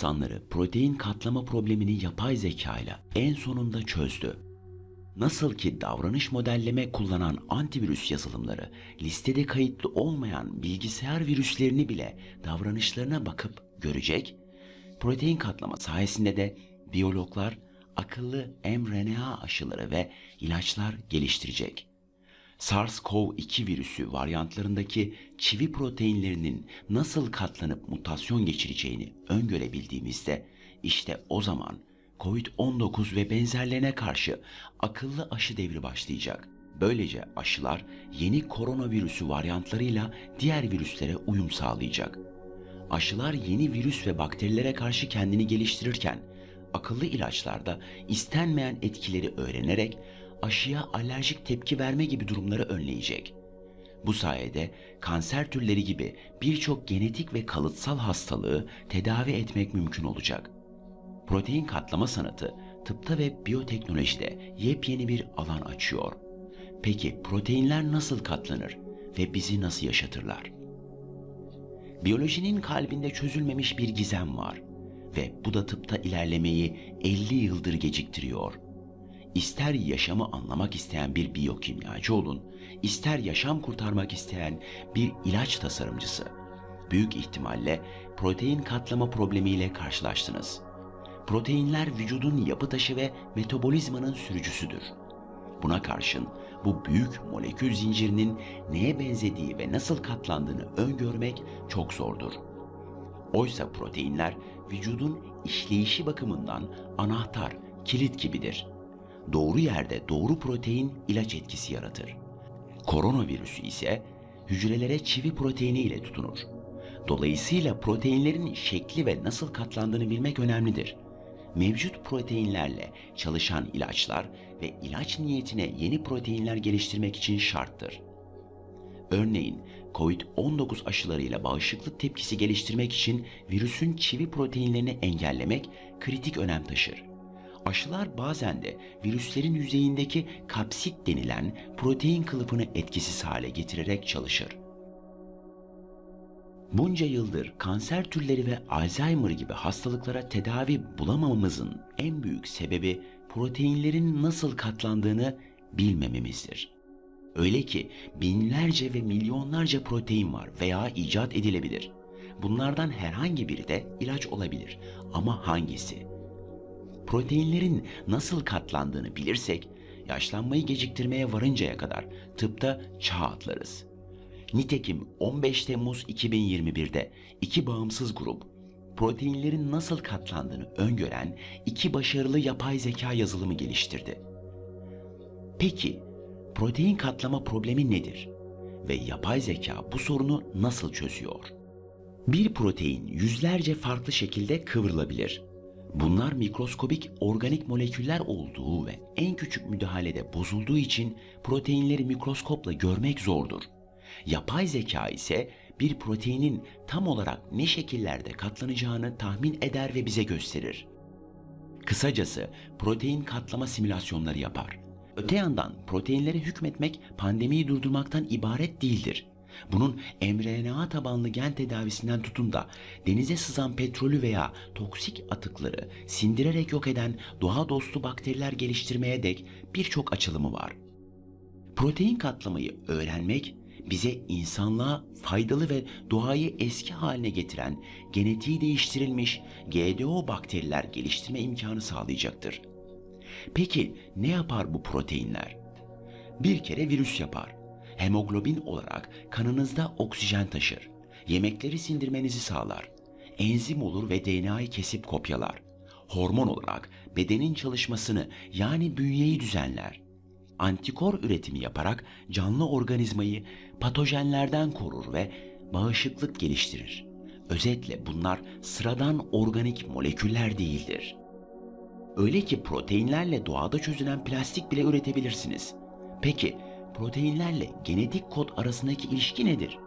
İnsanları protein katlama problemini yapay zeka ile en sonunda çözdü. Nasıl ki davranış modelleme kullanan antivirüs yazılımları listede kayıtlı olmayan bilgisayar virüslerini bile davranışlarına bakıp görecek, protein katlama sayesinde de biyologlar akıllı mRNA aşıları ve ilaçlar geliştirecek. SARS-CoV-2 virüsü varyantlarındaki çivi proteinlerinin nasıl katlanıp mutasyon geçireceğini öngörebildiğimizde işte o zaman COVID-19 ve benzerlerine karşı akıllı aşı devri başlayacak. Böylece aşılar yeni koronavirüsü varyantlarıyla diğer virüslere uyum sağlayacak. Aşılar yeni virüs ve bakterilere karşı kendini geliştirirken akıllı ilaçlarda istenmeyen etkileri öğrenerek aşıya alerjik tepki verme gibi durumları önleyecek. Bu sayede kanser türleri gibi birçok genetik ve kalıtsal hastalığı tedavi etmek mümkün olacak. Protein katlama sanatı tıpta ve biyoteknolojide yepyeni bir alan açıyor. Peki proteinler nasıl katlanır ve bizi nasıl yaşatırlar? Biyolojinin kalbinde çözülmemiş bir gizem var ve bu da tıpta ilerlemeyi 50 yıldır geciktiriyor. İster yaşamı anlamak isteyen bir biyokimyacı olun, ister yaşam kurtarmak isteyen bir ilaç tasarımcısı. Büyük ihtimalle protein katlama problemiyle karşılaştınız. Proteinler vücudun yapı taşı ve metabolizmanın sürücüsüdür. Buna karşın bu büyük molekül zincirinin neye benzediği ve nasıl katlandığını öngörmek çok zordur. Oysa proteinler vücudun işleyişi bakımından anahtar, kilit gibidir. Doğru yerde doğru protein ilaç etkisi yaratır. Koronavirüsü ise hücrelere çivi proteini ile tutunur. Dolayısıyla proteinlerin şekli ve nasıl katlandığını bilmek önemlidir. Mevcut proteinlerle çalışan ilaçlar ve ilaç niyetine yeni proteinler geliştirmek için şarttır. Örneğin COVID-19 aşılarıyla bağışıklık tepkisi geliştirmek için virüsün çivi proteinlerini engellemek kritik önem taşır. Aşılar bazen de virüslerin yüzeyindeki kapsit denilen protein kılıfını etkisiz hale getirerek çalışır. Bunca yıldır kanser türleri ve Alzheimer gibi hastalıklara tedavi bulamamamızın en büyük sebebi proteinlerin nasıl katlandığını bilmememizdir. Öyle ki binlerce ve milyonlarca protein var veya icat edilebilir. Bunlardan herhangi biri de ilaç olabilir. Ama hangisi? Proteinlerin nasıl katlandığını bilirsek, yaşlanmayı geciktirmeye varıncaya kadar tıpta çağ atlarız. Nitekim 15 Temmuz 2021'de iki bağımsız grup proteinlerin nasıl katlandığını öngören iki başarılı yapay zeka yazılımı geliştirdi. Peki protein katlama problemi nedir ve yapay zeka bu sorunu nasıl çözüyor? Bir protein yüzlerce farklı şekilde kıvrılabilir. Bunlar mikroskobik organik moleküller olduğu ve en küçük müdahalede bozulduğu için proteinleri mikroskopla görmek zordur. Yapay zeka ise bir proteinin tam olarak ne şekillerde katlanacağını tahmin eder ve bize gösterir. Kısacası protein katlama simülasyonları yapar. Öte yandan proteinlere hükmetmek pandemiyi durdurmaktan ibaret değildir. Bunun mRNA tabanlı gen tedavisinden tutun da denize sızan petrolü veya toksik atıkları sindirerek yok eden doğa dostu bakteriler geliştirmeye dek birçok açılımı var. Protein katlamayı öğrenmek bize insanlığa faydalı ve doğayı eski haline getiren genetiği değiştirilmiş GDO bakteriler geliştirme imkanı sağlayacaktır. Peki ne yapar bu proteinler? Bir kere virüs yapar. Hemoglobin olarak kanınızda oksijen taşır. Yemekleri sindirmenizi sağlar. Enzim olur ve DNA'yı kesip kopyalar. Hormon olarak bedenin çalışmasını yani bünyeyi düzenler. Antikor üretimi yaparak canlı organizmayı patojenlerden korur ve bağışıklık geliştirir. Özetle bunlar sıradan organik moleküller değildir. Öyle ki proteinlerle doğada çözülen plastik bile üretebilirsiniz. Peki proteinlerle genetik kod arasındaki ilişki nedir?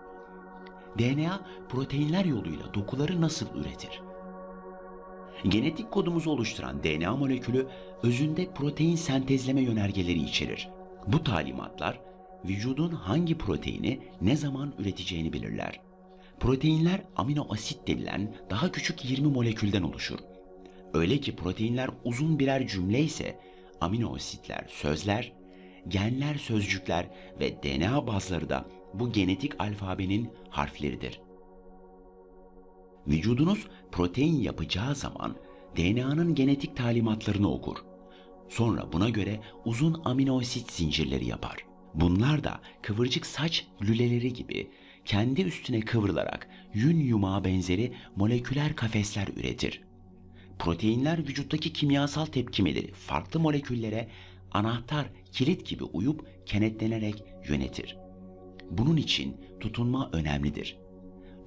DNA proteinler yoluyla dokuları nasıl üretir? Genetik kodumuzu oluşturan DNA molekülü özünde protein sentezleme yönergeleri içerir. Bu talimatlar vücudun hangi proteini ne zaman üreteceğini belirler. Proteinler amino asit denilen daha küçük 20 molekülden oluşur. Öyle ki proteinler uzun birer cümle ise amino asitler sözler, genler sözcükler ve DNA bazları da bu genetik alfabenin harfleridir. Vücudunuz protein yapacağı zaman DNA'nın genetik talimatlarını okur. Sonra buna göre uzun amino asit zincirleri yapar. Bunlar da kıvırcık saç lüleleri gibi kendi üstüne kıvrılarak yün yumağı benzeri moleküler kafesler üretir. Proteinler vücuttaki kimyasal tepkimeleri farklı moleküllere anahtar, kilit gibi uyup kenetlenerek yönetir. Bunun için tutunma önemlidir.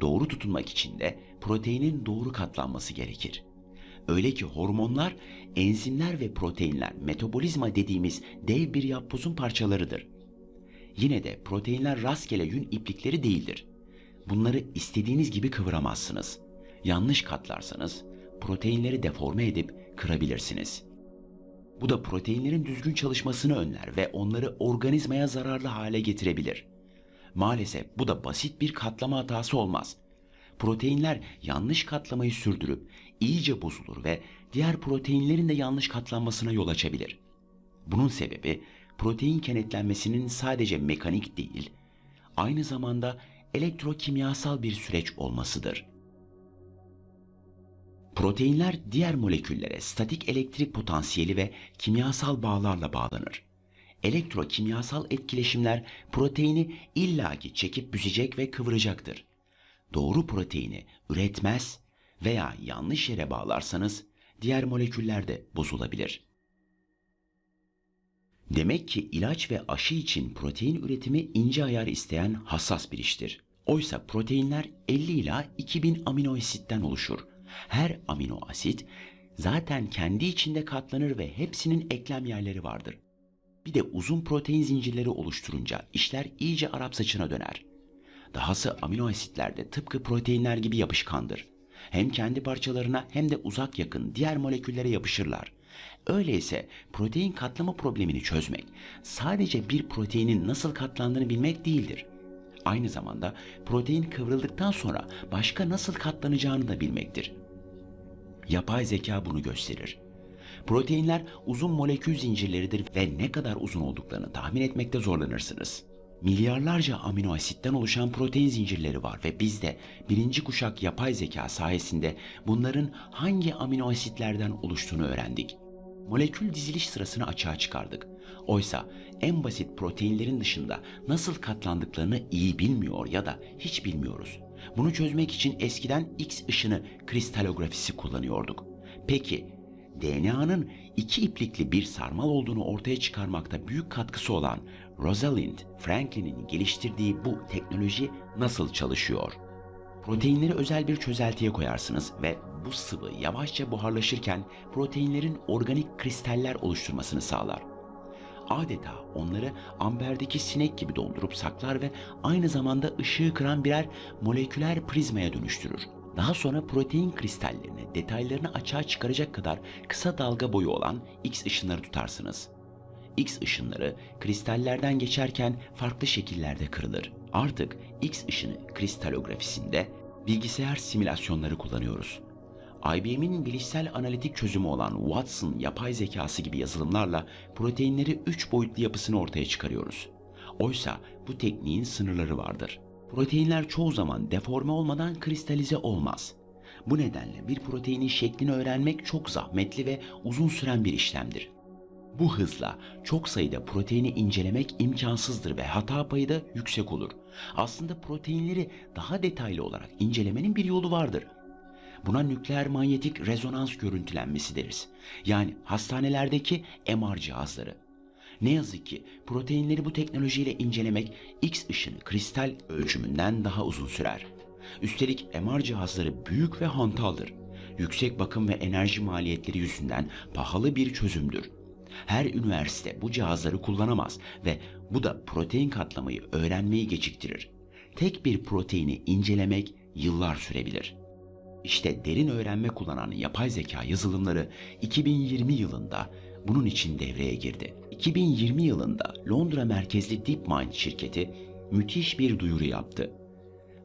Doğru tutunmak için de proteinin doğru katlanması gerekir. Öyle ki hormonlar, enzimler ve proteinler metabolizma dediğimiz dev bir yapbozun parçalarıdır. Yine de proteinler rastgele yün iplikleri değildir. Bunları istediğiniz gibi kıvıramazsınız. Yanlış katlarsanız proteinleri deforme edip kırabilirsiniz. Bu da proteinlerin düzgün çalışmasını önler ve onları organizmaya zararlı hale getirebilir. Maalesef bu da basit bir katlama hatası olmaz. Proteinler yanlış katlamayı sürdürüp iyice bozulur ve diğer proteinlerin de yanlış katlanmasına yol açabilir. Bunun sebebi protein kenetlenmesinin sadece mekanik değil, aynı zamanda elektrokimyasal bir süreç olmasıdır. Proteinler diğer moleküllere statik elektrik potansiyeli ve kimyasal bağlarla bağlanır. Elektrokimyasal etkileşimler proteini illaki çekip büzecek ve kıvıracaktır. Doğru proteini üretmez veya yanlış yere bağlarsanız diğer moleküller de bozulabilir. Demek ki ilaç ve aşı için protein üretimi ince ayar isteyen hassas bir iştir. Oysa proteinler 50 ila 2000 amino asitten oluşur. Her amino asit zaten kendi içinde katlanır ve hepsinin eklem yerleri vardır. Bir de uzun protein zincirleri oluşturunca işler iyice Arap saçına döner. Dahası amino asitler de tıpkı proteinler gibi yapışkandır. Hem kendi parçalarına hem de uzak yakın diğer moleküllere yapışırlar. Öyleyse protein katlama problemini çözmek sadece bir proteinin nasıl katlandığını bilmek değildir. Aynı zamanda protein kıvrıldıktan sonra başka nasıl katlanacağını da bilmektir. Yapay zeka bunu gösterir. Proteinler uzun molekül zincirleridir ve ne kadar uzun olduklarını tahmin etmekte zorlanırsınız. Milyarlarca amino asitten oluşan protein zincirleri var ve biz de birinci kuşak yapay zeka sayesinde bunların hangi amino asitlerden oluştuğunu öğrendik. Molekül diziliş sırasını açığa çıkardık. Oysa en basit proteinlerin dışında nasıl katlandıklarını iyi bilmiyor ya da hiç bilmiyoruz. Bunu çözmek için eskiden X ışını kristalografisi kullanıyorduk. Peki DNA'nın iki iplikli bir sarmal olduğunu ortaya çıkarmakta büyük katkısı olan Rosalind Franklin'in geliştirdiği bu teknoloji nasıl çalışıyor? Proteinleri özel bir çözeltiye koyarsınız ve bu sıvı yavaşça buharlaşırken proteinlerin organik kristaller oluşturmasını sağlar. Adeta onları amberdeki sinek gibi dondurup saklar ve aynı zamanda ışığı kıran birer moleküler prizmaya dönüştürür. Daha sonra protein kristallerini detaylarını açığa çıkaracak kadar kısa dalga boyu olan X ışınları tutarsınız. X ışınları kristallerden geçerken farklı şekillerde kırılır. Artık X ışını kristalografisinde bilgisayar simülasyonları kullanıyoruz. IBM'in bilişsel analitik çözümü olan Watson yapay zekası gibi yazılımlarla proteinleri 3 boyutlu yapısını ortaya çıkarıyoruz. Oysa bu tekniğin sınırları vardır. Proteinler çoğu zaman deforme olmadan kristalize olmaz. Bu nedenle bir proteinin şeklini öğrenmek çok zahmetli ve uzun süren bir işlemdir. Bu hızla çok sayıda proteini incelemek imkansızdır ve hata payı da yüksek olur. Aslında proteinleri daha detaylı olarak incelemenin bir yolu vardır. Buna nükleer manyetik rezonans görüntülenmesi deriz. Yani hastanelerdeki MR cihazları. Ne yazık ki proteinleri bu teknolojiyle incelemek X ışını kristal ölçümünden daha uzun sürer. Üstelik MR cihazları büyük ve hantaldır. Yüksek bakım ve enerji maliyetleri yüzünden pahalı bir çözümdür. Her üniversite bu cihazları kullanamaz ve bu da protein katlamayı öğrenmeyi geciktirir. Tek bir proteini incelemek yıllar sürebilir. İşte derin öğrenme kullanan yapay zeka yazılımları 2020 yılında bunun için devreye girdi. 2020 yılında Londra merkezli DeepMind şirketi müthiş bir duyuru yaptı.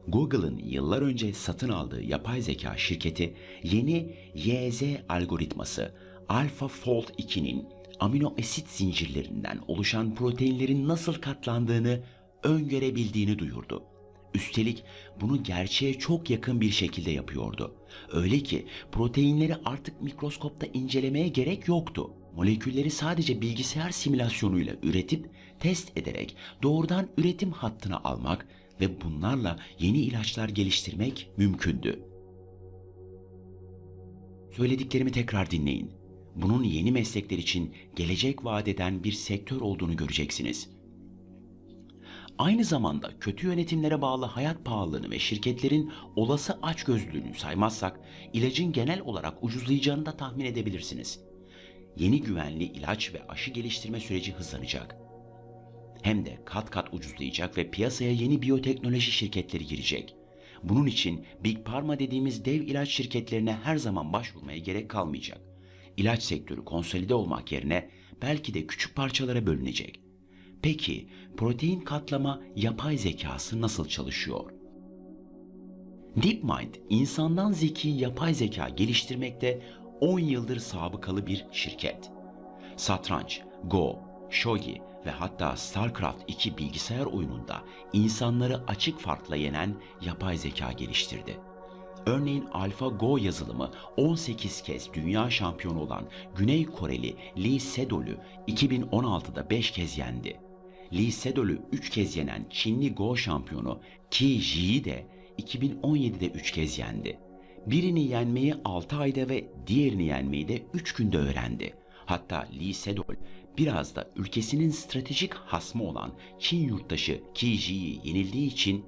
Google'ın yıllar önce satın aldığı yapay zeka şirketi yeni YZ algoritması AlphaFold 2'nin amino asit zincirlerinden oluşan proteinlerin nasıl katlandığını öngörebildiğini duyurdu. Üstelik bunu gerçeğe çok yakın bir şekilde yapıyordu. Öyle ki proteinleri artık mikroskopta incelemeye gerek yoktu. Molekülleri sadece bilgisayar simülasyonuyla üretip test ederek doğrudan üretim hattına almak ve bunlarla yeni ilaçlar geliştirmek mümkündü. Söylediklerimi tekrar dinleyin. Bunun yeni meslekler için gelecek vaat eden bir sektör olduğunu göreceksiniz. Aynı zamanda kötü yönetimlere bağlı hayat pahalılığını ve şirketlerin olası açgözlülüğünü saymazsak ilacın genel olarak ucuzlayacağını da tahmin edebilirsiniz. Yeni güvenli ilaç ve aşı geliştirme süreci hızlanacak. Hem de kat kat ucuzlayacak ve piyasaya yeni biyoteknoloji şirketleri girecek. Bunun için Big Pharma dediğimiz dev ilaç şirketlerine her zaman başvurmaya gerek kalmayacak. İlaç sektörü konsolide olmak yerine belki de küçük parçalara bölünecek. Peki protein katlama yapay zekası nasıl çalışıyor? DeepMind insandan zeki yapay zeka geliştirmekte 10 yıldır sabıkalı bir şirket. Satranç, Go, Shogi ve hatta StarCraft 2 bilgisayar oyununda insanları açık farkla yenen yapay zeka geliştirdi. Örneğin AlphaGo yazılımı 18 kez dünya şampiyonu olan Güney Koreli Lee Sedol'ü 2016'da 5 kez yendi. Lee Sedol'ü 3 kez yenen Çinli Go şampiyonu Qi Jiyi de 2017'de 3 kez yendi. Birini yenmeyi 6 ayda ve diğerini yenmeyi de 3 günde öğrendi. Hatta Lee Sedol biraz da ülkesinin stratejik hasmı olan Çin yurttaşı Qi Jiyi yenildiği için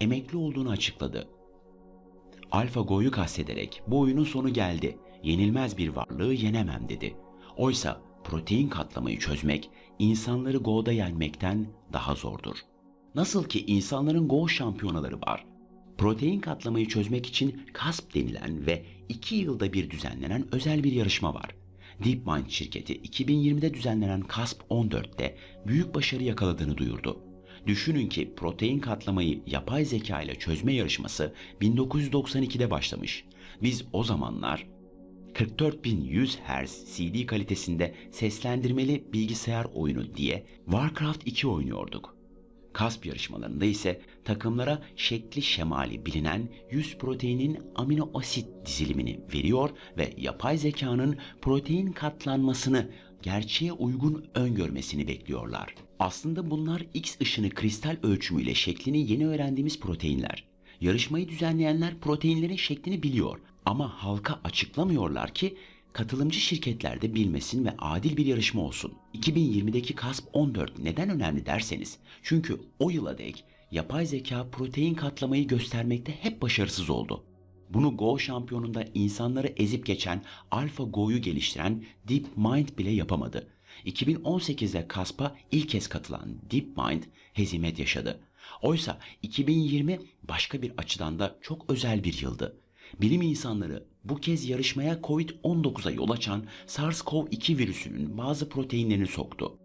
emekli olduğunu açıkladı. AlphaGo'yu kastederek bu oyunun sonu geldi. Yenilmez bir varlığı yenemem dedi. Oysa protein katlamayı çözmek insanları Go'da yenmekten daha zordur. Nasıl ki insanların Go şampiyonaları var. Protein katlamayı çözmek için CASP denilen ve 2 yılda bir düzenlenen özel bir yarışma var. DeepMind şirketi 2020'de düzenlenen CASP 14'te büyük başarı yakaladığını duyurdu. Düşünün ki protein katlamayı yapay zeka ile çözme yarışması 1992'de başlamış. Biz o zamanlar 44100 Hz CD kalitesinde seslendirmeli bilgisayar oyunu diye Warcraft 2 oynuyorduk. Kasp yarışmalarında ise takımlara şekli şemali bilinen 100 proteinin amino asit dizilimini veriyor ve yapay zekanın protein katlanmasını gerçeğe uygun öngörmesini bekliyorlar. Aslında bunlar X ışını kristal ölçümüyle şeklini yeni öğrendiğimiz proteinler. Yarışmayı düzenleyenler proteinlerin şeklini biliyor ama halka açıklamıyorlar ki katılımcı şirketler de bilmesin ve adil bir yarışma olsun. 2020'deki CASP 14 neden önemli derseniz çünkü o yıla dek yapay zeka protein katlamayı göstermekte hep başarısız oldu. Bunu Go şampiyonunda insanları ezip geçen AlphaGo'yu geliştiren DeepMind bile yapamadı. 2018'de CASP'a ilk kez katılan DeepMind hezimet yaşadı. Oysa 2020 başka bir açıdan da çok özel bir yıldı. Bilim insanları bu kez yarışmaya COVID-19'a yol açan SARS-CoV-2 virüsünün bazı proteinlerini soktu.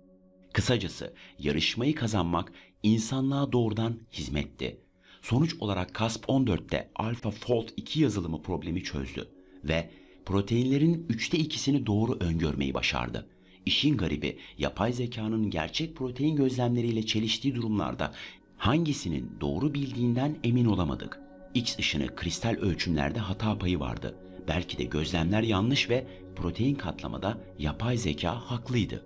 Kısacası yarışmayı kazanmak insanlığa doğrudan hizmetti. Sonuç olarak CASP-14'te AlphaFold 2 yazılımı problemi çözdü ve proteinlerin üçte ikisini doğru öngörmeyi başardı. İşin garibi yapay zekanın gerçek protein gözlemleriyle çeliştiği durumlarda hangisinin doğru bildiğinden emin olamadık. X ışını kristal ölçümlerde hata payı vardı. Belki de gözlemler yanlış ve protein katlamada yapay zeka haklıydı.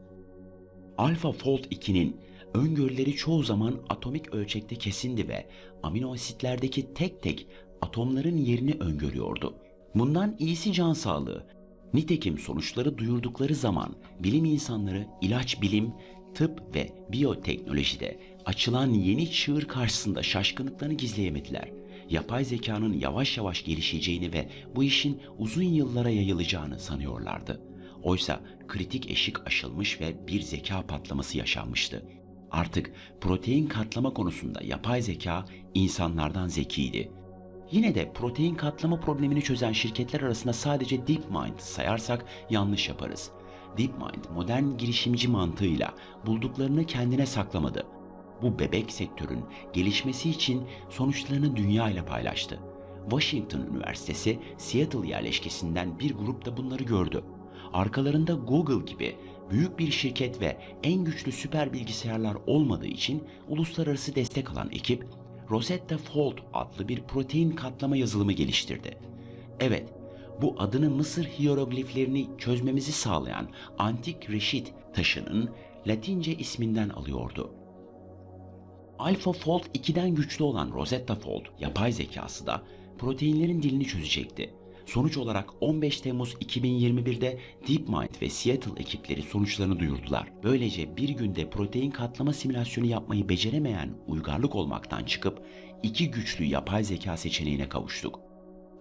AlphaFold 2'nin öngörüleri çoğu zaman atomik ölçekte kesindi ve amino asitlerdeki tek tek atomların yerini öngörüyordu. Bundan iyisi can sağlığı. Nitekim sonuçları duyurdukları zaman bilim insanları ilaç bilim, tıp ve biyoteknolojide açılan yeni çığır karşısında şaşkınlıklarını gizleyemediler. Yapay zekanın yavaş yavaş gelişeceğini ve bu işin uzun yıllara yayılacağını sanıyorlardı. Oysa kritik eşik aşılmış ve bir zeka patlaması yaşanmıştı. Artık protein katlama konusunda yapay zeka insanlardan zekiydi. Yine de protein katlama problemini çözen şirketler arasında sadece DeepMind sayarsak yanlış yaparız. DeepMind modern girişimci mantığıyla bulduklarını kendine saklamadı. bu bebek sektörün gelişmesi için sonuçlarını dünya ile paylaştı. Washington Üniversitesi Seattle yerleşkesinden bir grup da bunları gördü. Arkalarında Google gibi büyük bir şirket ve en güçlü süper bilgisayarlar olmadığı için uluslararası destek alan ekip Rosetta Fold adlı bir protein katlama yazılımı geliştirdi. Evet, bu adını Mısır hiyerogliflerini çözmemizi sağlayan antik reşit taşının Latince isminden alıyordu. AlphaFold 2'den güçlü olan Rosetta Fold yapay zekası da proteinlerin dilini çözecekti. Sonuç olarak 15 Temmuz 2021'de DeepMind ve Seattle ekipleri sonuçlarını duyurdular. Böylece bir günde protein katlama simülasyonu yapmayı beceremeyen uygarlık olmaktan çıkıp iki güçlü yapay zeka seçeneğine kavuştuk.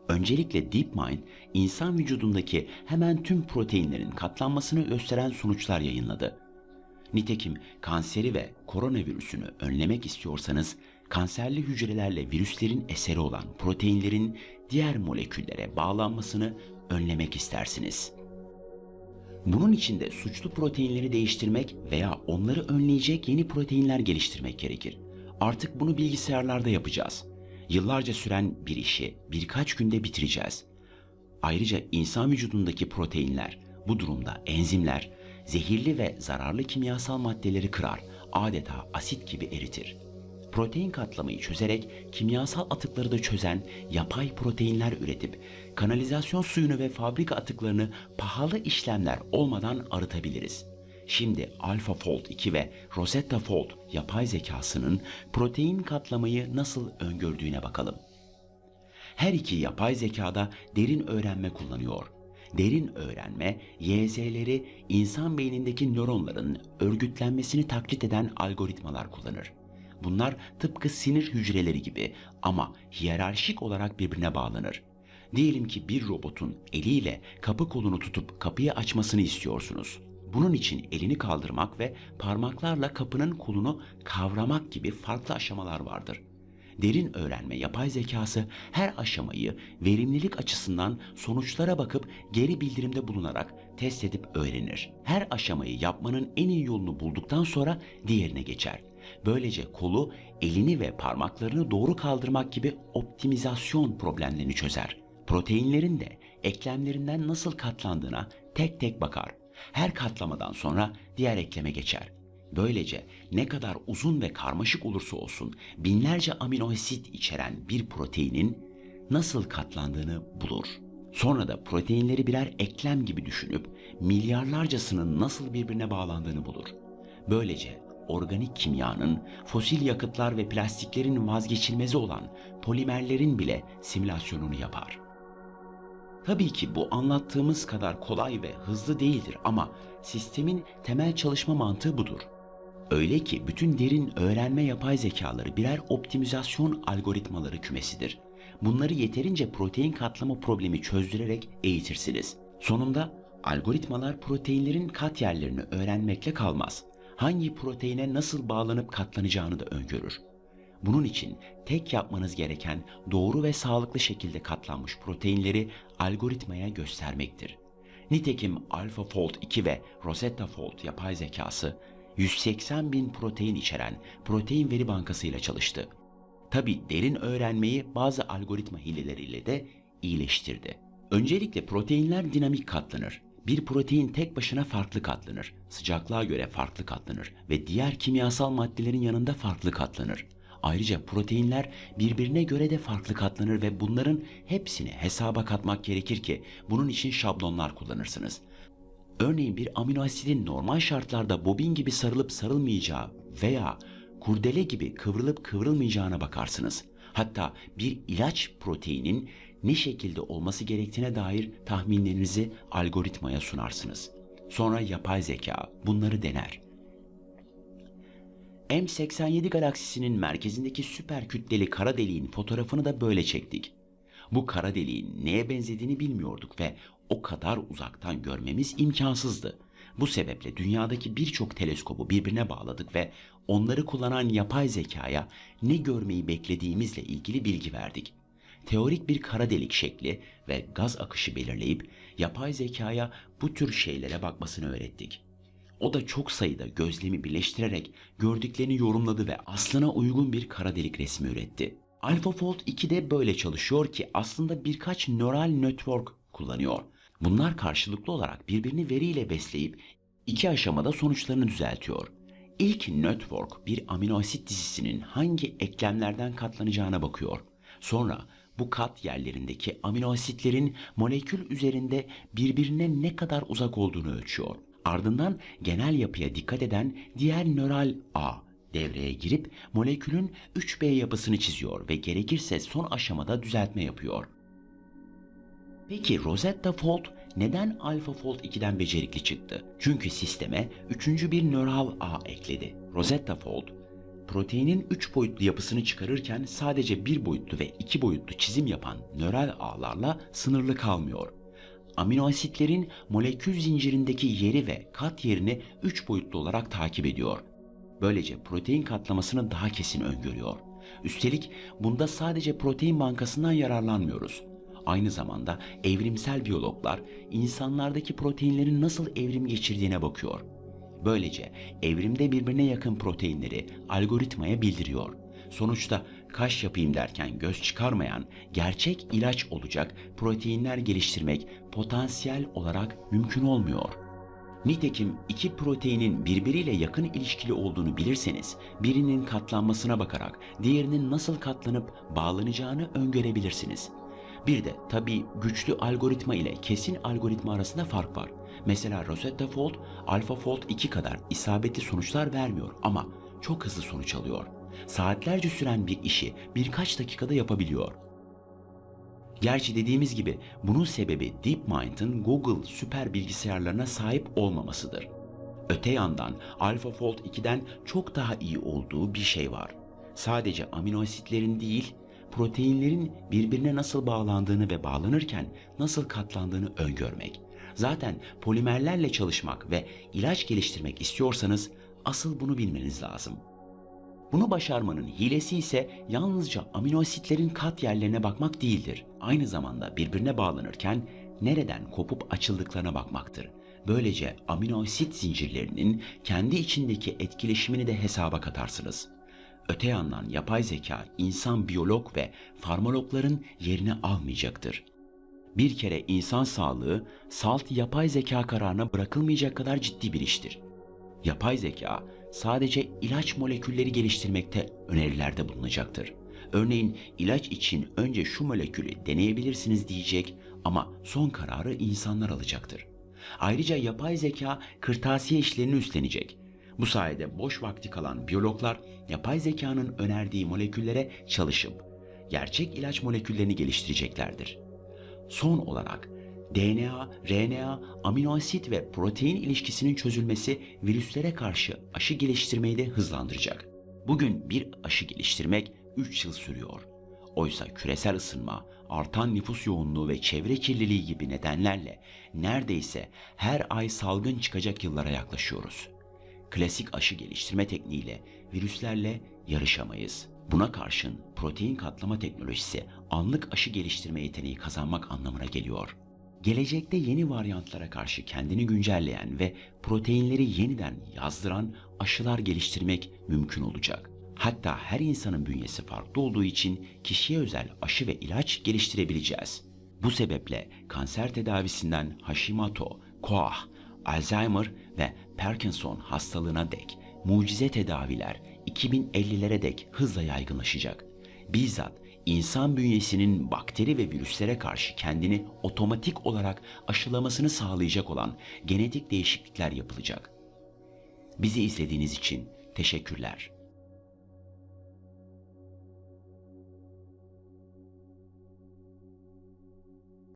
Öncelikle DeepMind, insan vücudundaki hemen tüm proteinlerin katlanmasını gösteren sonuçlar yayınladı. Nitekim kanseri ve koronavirüsünü önlemek istiyorsanız kanserli hücrelerle virüslerin eseri olan proteinlerin diğer moleküllere bağlanmasını önlemek istersiniz. Bunun için de suçlu proteinleri değiştirmek veya onları önleyecek yeni proteinler geliştirmek gerekir. Artık bunu bilgisayarlarda yapacağız. Yıllarca süren bir işi birkaç günde bitireceğiz. Ayrıca insan vücudundaki proteinler, bu durumda enzimler, zehirli ve zararlı kimyasal maddeleri kırar, adeta asit gibi eritir. Protein katlamayı çözerek kimyasal atıkları da çözen yapay proteinler üretip kanalizasyon suyunu ve fabrika atıklarını pahalı işlemler olmadan arıtabiliriz. Şimdi AlphaFold 2 ve Rosetta Fold yapay zekasının protein katlamayı nasıl öngördüğüne bakalım. Her iki yapay zekada derin öğrenme kullanıyor. Derin öğrenme, YZ'leri insan beynindeki nöronların örgütlenmesini taklit eden algoritmalar kullanır. Bunlar tıpkı sinir hücreleri gibi ama hiyerarşik olarak birbirine bağlanır. Diyelim ki bir robotun eliyle kapı kolunu tutup kapıyı açmasını istiyorsunuz. Bunun için elini kaldırmak ve parmaklarla kapının kolunu kavramak gibi farklı aşamalar vardır. Derin öğrenme yapay zekası her aşamayı verimlilik açısından sonuçlara bakıp geri bildirimde bulunarak test edip öğrenir. Her aşamayı yapmanın en iyi yolunu bulduktan sonra diğerine geçer. Böylece kolu, elini ve parmaklarını doğru kaldırmak gibi optimizasyon problemlerini çözer. Proteinlerin de eklemlerinden nasıl katlandığına tek tek bakar. Her katlamadan sonra diğer ekleme geçer. Böylece ne kadar uzun ve karmaşık olursa olsun binlerce amino asit içeren bir proteinin nasıl katlandığını bulur. Sonra da proteinleri birer eklem gibi düşünüp milyarlarcasının nasıl birbirine bağlandığını bulur. Böylece organik kimyanın, fosil yakıtlar ve plastiklerin vazgeçilmezi olan polimerlerin bile simülasyonunu yapar. Tabii ki bu anlattığımız kadar kolay ve hızlı değildir ama sistemin temel çalışma mantığı budur. Öyle ki bütün derin öğrenme yapay zekaları birer optimizasyon algoritmaları kümesidir. Bunları yeterince protein katlama problemi çözdürerek eğitirsiniz. Sonunda algoritmalar proteinlerin kat yerlerini öğrenmekle kalmaz. Hangi proteine nasıl bağlanıp katlanacağını da öngörür. Bunun için tek yapmanız gereken doğru ve sağlıklı şekilde katlanmış proteinleri algoritmaya göstermektir. Nitekim AlphaFold 2 ve Rosetta Fold yapay zekası 180 bin protein içeren protein veri bankası ile çalıştı. Tabi derin öğrenmeyi bazı algoritma hileleriyle de iyileştirdi. Öncelikle proteinler dinamik katlanır. Bir protein tek başına farklı katlanır. Sıcaklığa göre farklı katlanır ve diğer kimyasal maddelerin yanında farklı katlanır. Ayrıca proteinler birbirine göre de farklı katlanır ve bunların hepsini hesaba katmak gerekir ki bunun için şablonlar kullanırsınız. Örneğin bir amino asidin normal şartlarda bobin gibi sarılıp sarılmayacağı veya kurdele gibi kıvrılıp kıvrılmayacağına bakarsınız. Hatta bir ilaç proteinin ne şekilde olması gerektiğine dair tahminlerinizi algoritmaya sunarsınız. Sonra yapay zeka bunları dener. M87 galaksisinin merkezindeki süper kütleli kara deliğin fotoğrafını da böyle çektik. Bu kara deliğin neye benzediğini bilmiyorduk ve o kadar uzaktan görmemiz imkansızdı. Bu sebeple dünyadaki birçok teleskobu birbirine bağladık ve onları kullanan yapay zekaya ne görmeyi beklediğimizle ilgili bilgi verdik. Teorik bir kara delik şekli ve gaz akışı belirleyip yapay zekaya bu tür şeylere bakmasını öğrettik. o da çok sayıda gözlemi birleştirerek gördüklerini yorumladı ve aslına uygun bir kara delik resmi üretti. AlphaFold 2 de böyle çalışıyor ki aslında birkaç nöral network kullanıyor. Bunlar karşılıklı olarak birbirini veriyle besleyip iki aşamada sonuçlarını düzeltiyor. İlk network bir amino asit dizisinin hangi eklemlerden katlanacağına bakıyor. Sonra bu kat yerlerindeki amino asitlerin molekül üzerinde birbirine ne kadar uzak olduğunu ölçüyor. Ardından genel yapıya dikkat eden diğer nöral ağ devreye girip molekülün 3B yapısını çiziyor ve gerekirse son aşamada düzeltme yapıyor. Peki Rosetta Fold neden AlphaFold 2'den becerikli çıktı? Çünkü sisteme üçüncü bir nöral ağ ekledi. Rosetta Fold, proteinin 3 boyutlu yapısını çıkarırken sadece bir boyutlu ve iki boyutlu çizim yapan nöral ağlarla sınırlı kalmıyor. Amino asitlerin molekül zincirindeki yeri ve kat yerini 3 boyutlu olarak takip ediyor. Böylece protein katlamasını daha kesin öngörüyor. Üstelik bunda sadece protein bankasından yararlanmıyoruz. Aynı zamanda evrimsel biyologlar insanlardaki proteinlerin nasıl evrim geçirdiğine bakıyor. Böylece evrimde birbirine yakın proteinleri algoritmaya bildiriyor. Sonuçta kaş yapayım derken göz çıkarmayan gerçek ilaç olacak proteinler geliştirmek potansiyel olarak mümkün olmuyor. Nitekim iki proteinin birbiriyle yakın ilişkili olduğunu bilirseniz birinin katlanmasına bakarak diğerinin nasıl katlanıp bağlanacağını öngörebilirsiniz. Bir de tabii güçlü algoritma ile kesin algoritma arasında fark var. Mesela Rosetta Fold, AlphaFold 2 kadar isabetli sonuçlar vermiyor ama çok hızlı sonuç alıyor. Saatlerce süren bir işi birkaç dakikada yapabiliyor. Gerçi dediğimiz gibi bunun sebebi DeepMind'ın Google süper bilgisayarlarına sahip olmamasıdır. Öte yandan AlphaFold 2'den çok daha iyi olduğu bir şey var. Sadece amino asitlerin değil, proteinlerin birbirine nasıl bağlandığını ve bağlanırken nasıl katlandığını öngörmek. Zaten polimerlerle çalışmak ve ilaç geliştirmek istiyorsanız asıl bunu bilmeniz lazım. Bunu başarmanın hilesi ise yalnızca amino asitlerin kat yerlerine bakmak değildir. Aynı zamanda birbirine bağlanırken nereden kopup açıldıklarına bakmaktır. Böylece amino asit zincirlerinin kendi içindeki etkileşimini de hesaba katarsınız. Öte yandan yapay zeka insan biyolog ve farmalogların yerini almayacaktır. Bir kere insan sağlığı salt yapay zeka kararına bırakılmayacak kadar ciddi bir iştir. Yapay zeka sadece ilaç molekülleri geliştirmekte önerilerde bulunacaktır. Örneğin ilaç için önce şu molekülü deneyebilirsiniz diyecek ama son kararı insanlar alacaktır. Ayrıca yapay zeka kırtasiye işlerini üstlenecek. Bu sayede boş vakti kalan biyologlar yapay zekanın önerdiği moleküllere çalışıp gerçek ilaç moleküllerini geliştireceklerdir. Son olarak DNA, RNA, amino asit ve protein ilişkisinin çözülmesi virüslere karşı aşı geliştirmeyi de hızlandıracak. Bugün bir aşı geliştirmek 3 yıl sürüyor. Oysa küresel ısınma, artan nüfus yoğunluğu ve çevre kirliliği gibi nedenlerle neredeyse her ay salgın çıkacak yıllara yaklaşıyoruz. Klasik aşı geliştirme tekniğiyle virüslerle yarışamayız. Buna karşın protein katlama teknolojisi anlık aşı geliştirme yeteneği kazanmak anlamına geliyor. Gelecekte yeni varyantlara karşı kendini güncelleyen ve proteinleri yeniden yazdıran aşılar geliştirmek mümkün olacak. Hatta her insanın bünyesi farklı olduğu için kişiye özel aşı ve ilaç geliştirebileceğiz. Bu sebeple kanser tedavisinden Hashimoto, Koah, Alzheimer ve Parkinson hastalığına dek mucize tedaviler 2050'lere dek hızla yaygınlaşacak. Bizzat insan bünyesinin bakteri ve virüslere karşı kendini otomatik olarak aşılamasını sağlayacak olan genetik değişiklikler yapılacak. Bizi izlediğiniz için teşekkürler.